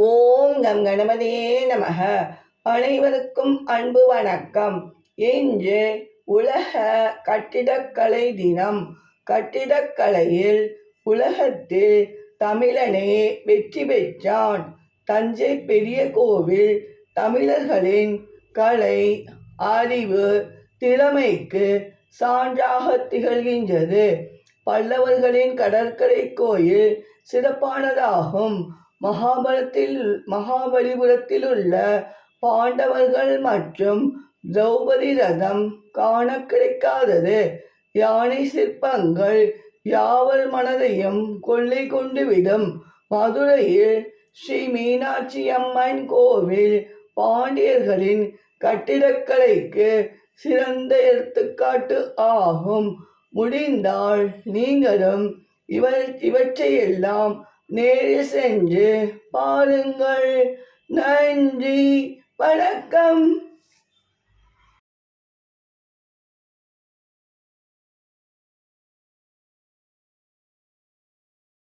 ஓம் come கணபதே நமக. அனைவருக்கும் அன்பு வணக்கம். இன்று உலக கட்டிடக்கலை தினம். கட்டிடக்கலையில் உலகத்தில் தமிழனே வெற்றி பெற்றான். தஞ்சை பெரிய கோவில் தமிழர்களின் கலை அறிவு திறமைக்கு சான்றாக திகழ்கின்றது. பல்லவர்களின் கடற்கரை கோயில் சிறப்பானதாகும். மகாபலத்தில் மகாபலிபுரத்தில் உள்ள பாண்டவர்கள் மற்றும் திரௌபதி ரதம் காண கிடைக்காதது. யானை சிற்பங்கள் யாவர் மனதையும் கொள்ளை கொண்டு விடும். மதுரையில் ஸ்ரீ மீனாட்சி அம்மன் கோவில் பாண்டியர்களின் கட்டிடக்கலைக்கு சிறந்த எடுத்துக்காட்டு ஆகும். முடிந்தால் நீங்களும் இவர் இவற்றையெல்லாம் நேரில் சென்று பாருங்கள். நன்றி வணக்கம்.